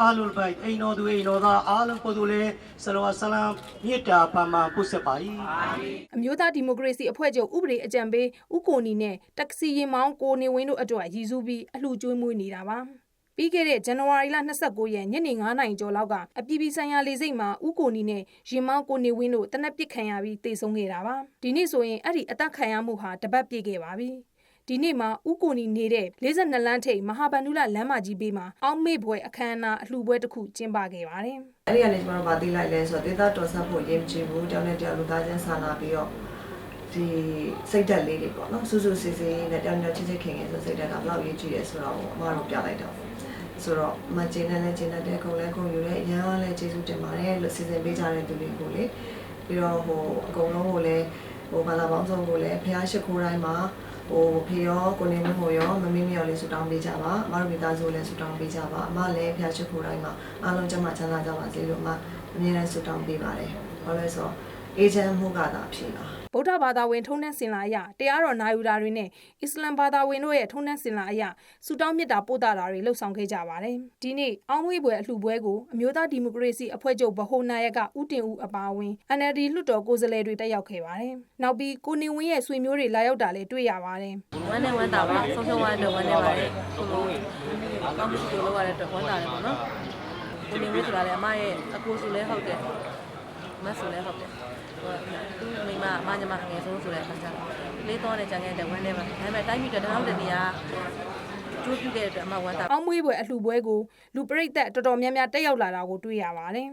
အာလုဘိုက်အိမ်တော်သူအိမ်တော်သားအားလုံးကိုယ်သူလည်းဆလောဝဆလမ်မြစ်တာပါမှာပုဆက်ပါ၏အမျိုးသားဒီမိုကရေစီအဖွဲ့ချုပ်ဥပဒေအကြံပေးဦးကိုနီနဲ့တက္ကစီရင်မောင်းကိုနေဝင်းတို့အတွက်ရည်စူးပြီးအလှကျွေးမွေးနေတာပါပြီးခဲ့တဲ့ဇန်နဝါရီလ29ရက်ညနေ9နာရီကျော်လောက်ကအပြည်ပြည်ဆိုင်ရာလေဆိပ်မှာဦးကိုနီနဲ့ရင်မောင်းကိုနေဝင်းတို့တနက်ပစ်ခံရပြီးတေဆုံးခဲ့တာပါဒီနေ့ဆိုရင်အဲ့ဒီအသက်ခံရမှုဟာတပတ်ပြည့်ခဲ့ပါပြီ ဒီနေ့မှာဥကိုနီနေတဲ့52လမ်းထိပ်မဟာဗန္ဓုလလမ်းမကြီးဘေးမှာအောက်မေ့ဘွယ်အခမ်းအနားအလှပွဲတစ်ခုကျင်းပခဲ့ပါတယ်။အဲ့ဒီကနေကျွန်တော်တို့ဗာသိလိုက်လဲဆိုတော့ဒေသတော်ဆက်ဖို့ရေးမကြည့်ဘူးတောင်းနဲ့တောင်းလူသားချင်းစာနာပြီးတော့ဒီစိတ်ဓာတ်လေးတွေပေါ့နော်စူးစူးစီစီနဲ့တောင်းတောင်းချစ်ချစ်ခင်ခင်ဆိုစိတ်ဓာတ်ကဘယ်လောက်ရေးကြည့်ရဲဆိုတော့အမတို့ပြလိုက်တော့ဆိုတော့မကျင်းနဲ့လည်းကျင်းတဲ့ခုံလဲခုံယူရဲအရန်လည်းကျေးဇူးတင်ပါတယ်လို့စီစဉ်ပေးကြတဲ့သူတွေကိုလေပြီးတော့ဟိုအကုန်လုံးကိုလည်းဟိုဘာသာပေါင်းစုံကိုလည်းဖះရှိခိုးတိုင်းမှာ ဟိုဖေရောကိုနေမဟိုရောမမင်းမရောလေးဆူတောင်းပေးကြပါအမတို့မိသားစုလည်းဆူတောင်းပေးကြပါအမလည်းဖះရှိခိုးတိုင်းမှာအားလုံးကျမချမ်းသာကြပါစေလို့အမအမြဲတမ်းဆူတောင်းပေးပါတယ်ဘာလို့လဲဆိုတော့ အေဂျင့်မှုကသာဖြစ်လာဗုဒ္ဓဘာသာဝင်ထုံးနှံစင်လာအရတရားတော်နာယူတာတွေနဲ့အစ္စလာမ်ဘာသာဝင်တို့ရဲ့ထုံးနှံစင်လာအရဆူတောင်းမြတ်တာပို့တာတာတွေလှုပ်ဆောင်ခဲ့ကြပါတယ်။ဒီနေ့အောင်းဝေးပွဲအလှပွဲကိုအမျိုးသားဒီမိုကရေစီအဖွဲ့ချုပ်ဗဟိုနာယကဦးတင်ဦးအပါအဝင် NLD လွှတ်တော်ကိုယ်စားလှယ်တွေတက်ရောက်ခဲ့ပါတယ်။နောက်ပြီးကိုနေဝင်းရဲ့ဆွေမျိုးတွေလာရောက်တာလည်းတွေ့ရပါတယ်။ဝမ်းနဲ့ဝမ်းတာပါဆုံးရှုံးသွားတဲ့ဝမ်းနဲ့ပါတယ်ဟိုလိုကောင်းမှုကိုလုပ်ရတဲ့အတွက်ဝမ်းတာတယ်ပေါ့နော်ကိုနေဝင်းဆိုတာလည်းအမရဲ့အကိုဆိုလည်းဟုတ်တယ်မဆိုလည်းဟုတ်တယ်ဟို သူမိမအမညီမငယ်ဆုံးဆိုတဲ့အခါကျတော့လေးတော့နဲ့ကြံခဲ့တဲ့ဝမ်းနဲ့ပါဒါပေမဲ့တိုင်းပြည်အတွက်တနောက်တည်းနေရာကျိုးပြုခဲ့တဲ့အတွက်အမဝမ်းတာအောင်းမွေးပွဲအလှပွဲကိုလူပရိသတ်တော်တော်များများတက်ရောက်လာတာကိုတွေ့ရပါတယ်